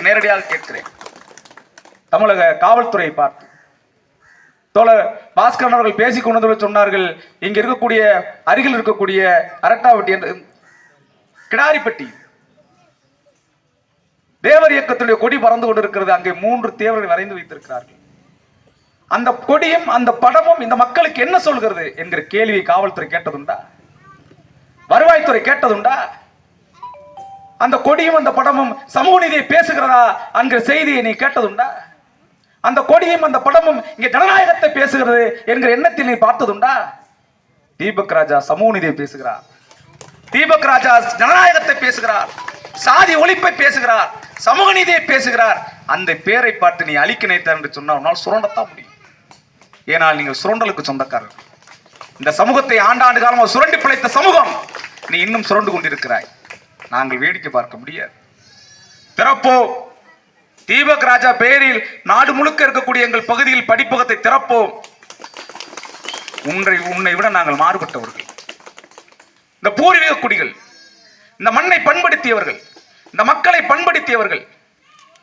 நேரடியாக கேட்கிறேன். தமிழக காவல்துறையை பார்த்து. தோழர் பாஸ்கரன் அவர்கள் பேசிக் கொண்டு சொன்னார்கள் இங்க இருக்கக்கூடிய அருகில் இருக்கக்கூடிய அரட்டாவட்டி என்ற கிடாரிப்பட்டி. தேவர் இயக்கத்துடைய கொடி பறந்து கொண்டிருக்கிறது அங்கே மூன்று தேவர்கள் வரைந்து வைத்திருக்கிறார்கள். அந்த கொடியும் அந்த படமும் இந்த மக்களுக்கு என்ன சொல்கிறது என்கிற கேள்வியை காவல்துறை கேட்டதுண்டா? வருவாய்த்துறை கேட்டதுண்டா? அந்த கொடியும் அந்த படமும் சமூக நீதியை பேசுகிறதா என்கிற செய்தியை நீ கேட்டதுண்டா? அந்த கொடியும் அந்த படமும் இங்கே ஜனநாயகத்தை பேசுகிறது என்கிற எண்ணத்தில் நீ பார்த்ததுண்டா? தீபக் ராஜா சமூக நீதியை பேசுகிறார். தீபக் ராஜா ஜனநாயகத்தை பேசுகிறார். சாதி ஒழிப்பை பேசுகிறார். சமூக நீதியை பேசுகிறார். அந்த பேரை பார்த்து நீ அழிக்க நினைத்தார் என்று சொன்னால் உன்னால் சுரண்டத்தான் முடியும். ஏனால் நீங்கள் சுரண்டலுக்கு சொந்தக்காரர் இந்த சமூகத்தை ஆண்டாண்டு காலமாக சுரண்டி பிழைத்த சமூகம் நீ இன்னும் சுரண்டு கொண்டிருக்கிறாய். நாங்கள் வேடிக்கை பார்க்க முடியாது. திறப்போ. தீபக் ராஜா பெயரில் நாடு முழுக்க இருக்கக்கூடிய எங்கள் பகுதியில் படிப்பகத்தை திறப்போம். உன்னை உன்னை விட நாங்கள் மாறுபட்டவர்கள். இந்த பூர்வீக குடிகள் இந்த மண்ணை பண்படுத்தியவர்கள் இந்த மக்களை பண்படுத்தியவர்கள்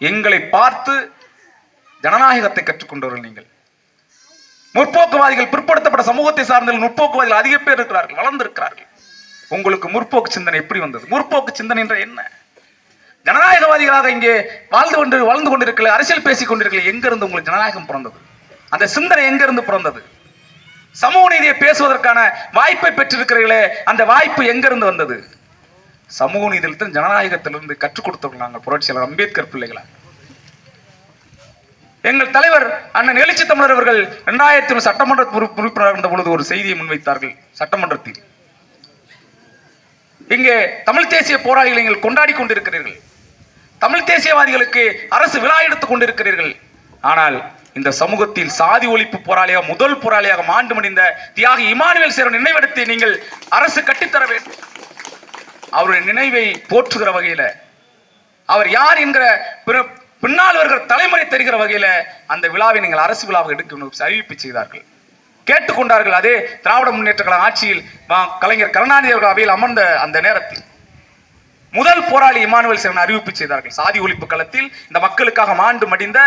எங்களை பார்த்து ஜனநாயகத்தை கற்றுக்கொண்டவர்கள் நீங்கள். முற்போக்குவாதிகள் பிற்படுத்தப்பட்ட சமூகத்தை சார்ந்த முற்போக்குவாதிகள் அதிக பேர் இருக்கிறார்கள் வளர்ந்திருக்கிறார்கள். உங்களுக்கு முற்போக்கு சிந்தனை எப்படி வந்தது? முற்போக்கு சிந்தனை என்ற என்ன? ஜனநாயகவாதிகளாக இங்கே வாழ்ந்து கொண்டு வாழ்ந்து கொண்டிருக்கல அரசியல் பேசிக் கொண்டிருக்கல எங்கிருந்து உங்களுக்கு ஜனநாயகம் பிறந்தது? அந்த சிந்தனை எங்கிருந்து பிறந்தது? சமூக நீதியை பேசுவதற்கான வாய்ப்பை பெற்றிருக்கிறீர்களே அந்த வாய்ப்பு எங்கிருந்து வந்தது? சமூக நீதியிலிருந்து ஜனநாயகத்திலிருந்து கற்றுக் கொடுத்தவர்கள் நாங்கள் புரட்சியாளர் அம்பேத்கர் பிள்ளைகளா? எங்கள் தலைவர் அண்ணன் எழுச்சி தமிழர் அவர்கள் இரண்டாயிரத்தி ஒன்று சட்டமன்ற உறுப்பினர் உறுப்பினராக இருந்த பொழுது ஒரு செய்தியை முன்வைத்தார்கள் சட்டமன்றத்தில். இங்கே தமிழ் தேசிய போராளிகளை நீங்கள் கொண்டாடி கொண்டிருக்கிறீர்கள். தமிழ் தேசியவாதிகளுக்கு அரசு விழா எடுத்துக் கொண்டிருக்கிறீர்கள். ஆனால் இந்த சமூகத்தில் சாதி ஒழிப்பு போராளியாக முதல் போராளியாக மாண்டு முடிந்த தியாகி இமானுவேல் சேரன் நினைவிடத்தை நீங்கள் அரசு கட்டித்தர வேண்டும். அவருடைய நினைவை போற்றுகிற வகையில அவர் யார் என்கிற பிற- பின்னால் வருகிற தலைமுறை தெரிகிற வகையில அந்த விழாவை நீங்கள் அரசு விழாவை எடுக்க அறிவிப்பு செய்தார்கள். கேட்டுக்கொண்டார்கள். அதே திராவிட முன்னேற்ற கழக ஆட்சியில் கலைஞர் கருணாநிதி அவர்கள் அவையில் அமர்ந்த அந்த நேரத்தில் முதல் போராளி இமானுவேல் சேவன் அறிவிப்பு செய்தார்கள். சாதி ஒழிப்பு களத்தில் இந்த மக்களுக்காக மாண்டு மடிந்த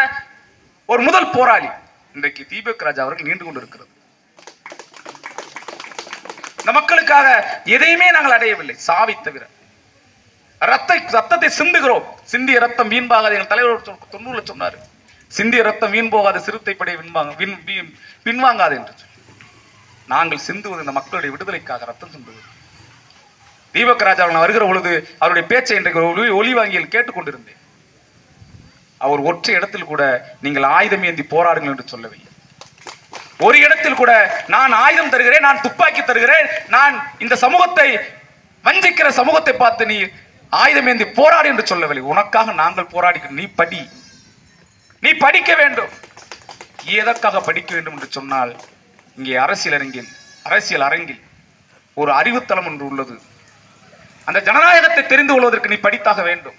ஒரு முதல் போராளி இன்றைக்கு தீபக் ராஜா அவர்கள் நீண்டு கொண்டிருக்கிறது. இந்த மக்களுக்காக எதையுமே நாங்கள் அடையவில்லை. சாவி தவிர ரத்தை ரத்தத்தை சிந்துகிறோம். சிந்திய ரத்தம் வீண்பாகாது எங்கள் தலைவர் தொண்ணூறுல சொன்னார். சிந்திய ரத்தம் வீண் போகாத சிறுத்தை படை விண்பாங்க விண் வீண் பின்வாங்காது என்று நாங்கள் சிந்துவது இந்த மக்களுடைய விடுதலைக்காக ரத்தம் சிந்துவது. தீபக் ராஜா அவர்கள் வருகிற பொழுது அவருடைய பேச்சை இன்றைக்கு ஒளி ஒளி வாங்கியில் கேட்டுக்கொண்டிருந்தேன். அவர் ஒற்றை இடத்தில் கூட நீங்கள் ஆயுதம் ஏந்தி போராடுங்கள் என்று சொல்லவில்லை. ஒரு இடத்தில் கூட நான் ஆயுதம் தருகிறேன் நான் துப்பாக்கி தருகிறேன் நான் இந்த சமூகத்தை வஞ்சிக்கிற சமூகத்தை பார்த்து நீ ஆயுதம் ஏந்தி போராடு என்று சொல்லவில்லை. உனக்காக நாங்கள் போராடிக்கிறோம். நீ படி. நீ படிக்க வேண்டும். எதற்காக படிக்க வேண்டும் என்று சொன்னால் இங்கே அரசியல் அரங்கில் அரசியல் அரங்கில் ஒரு அறிவுத்தளம் ஒன்று உள்ளது. அந்த ஜனநாயகத்தை தெரிந்து கொள்வதற்கு நீ படித்தாக வேண்டும்.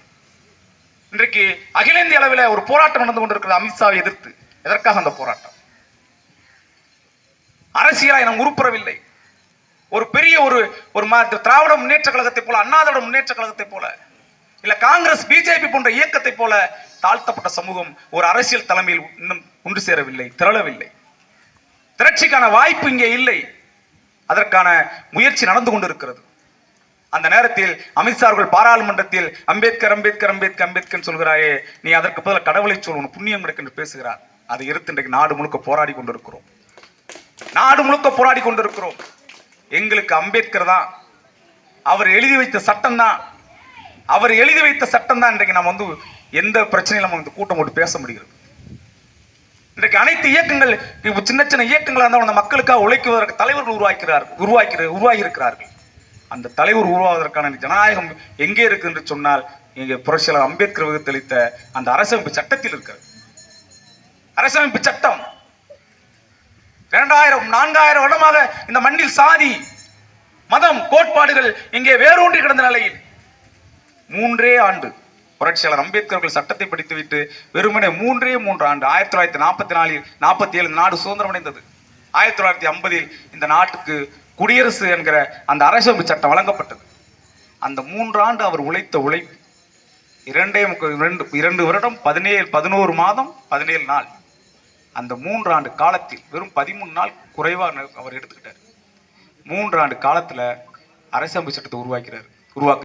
இன்றைக்கு அகில இந்திய அளவில் ஒரு போராட்டம் நடந்து கொண்டிருக்கிறது அமித்ஷாவை எதிர்த்து. எதற்காக அந்த போராட்டம்? அரசியலாய் நாம் உருப்புறவில்லை. ஒரு பெரிய ஒரு ஒரு மா- திராவிட முன்னேற்ற கழகத்தை போல அண்ணாதிராவிட முன்னேற்ற கழகத்தை போல இல்ல காங்கிரஸ் பிஜேபி போன்ற இயக்கத்தை போல தாழ்த்தப்பட்ட சமூகம் ஒரு அரசியல் தலைமையில் இன்னும் ஒன்று சேரவில்லை திரளவில்லை. திரட்சிக்கான வாய்ப்பு இங்கே இல்லை. அதற்கான முயற்சி நடந்து கொண்டிருக்கிறது. அந்த நேரத்தில் அமித்ஷா அவர்கள் பாராளுமன்றத்தில் அம்பேத்கர் அம்பேத்கர் அம்பேத்கர் அம்பேத்கர் சொல்கிறாயே நீ அதற்கு பதில் கடவுளை சொல்லணும் புண்ணியம் கிடைக்கும் என்று பேசுகிறார். அதை எதிர்த்து இன்றைக்கு நாடு முழுக்க போராடி கொண்டிருக்கிறோம். நாடு முழுக்க போராடி கொண்டிருக்கிறோம். எங்களுக்கு அம்பேத்கர் தான். அவர் எழுதி வைத்த சட்டம் தான். அவர் எழுதி வைத்த சட்டம் தான் இன்றைக்கு நம்ம வந்து எந்த பிரச்சனையும் நம்ம இந்த கூட்டம் போட்டு பேச முடிகிறது. இன்றைக்கு அனைத்து இயக்கங்கள் சின்ன சின்ன இயக்கங்களாக இருந்தால் அந்த மக்களுக்காக உழைக்குவதற்கு தலைவர்கள் உருவாக்கிறார் உருவாக்கி உருவாகி இருக்கிறார்கள் அந்த தலைவர் உருவாவதற்கான ஜனநாயகம் எங்கே இருக்கு என்று சொன்னால் இங்கே புரட்சியாளர் அம்பேத்கர் வகுத்தளித்த அந்த அரசமைப்பு சட்டத்தில் இருக்கிறது. அரசமைப்பு சட்டம். இரண்டாயிரம் நான்காயிரம் வருடமாக இந்த மண்ணில் சாதி மதம் கோட்பாடுகள் இங்கே வேரூன்றி கிடந்த நிலையில் மூன்றே ஆண்டு புரட்சியாளர் அம்பேத்கர் அவர்கள் சட்டத்தை படித்துவிட்டு வெறுமனே மூன்றே மூன்று ஆண்டு ஆயிரத்தி தொள்ளாயிரத்தி நாற்பத்தி நாலில் நாற்பத்தி ஏழு நாடு சுதந்திரம் அடைந்தது. ஆயிரத்தி தொள்ளாயிரத்தி ஐம்பதில் இந்த நாட்டுக்கு குடியரசு என்கிற அந்த அரசமைப்பு சட்டம் வழங்கப்பட்டது. அந்த மூன்றாண்டு அவர் உழைத்த உழைப்பு இரண்டே இரண்டு இரண்டு வருடம் பதினேழு பதினோரு மாதம் பதினேழு நாள். அந்த மூன்றாண்டு காலத்தில் வெறும் பதிமூணு நாள் குறைவாக அவர் எடுத்துக்கிட்டார். மூன்றாண்டு காலத்துல அரசியலமைப்பு சட்டத்தை உருவாக்கிறார் உருவாக்க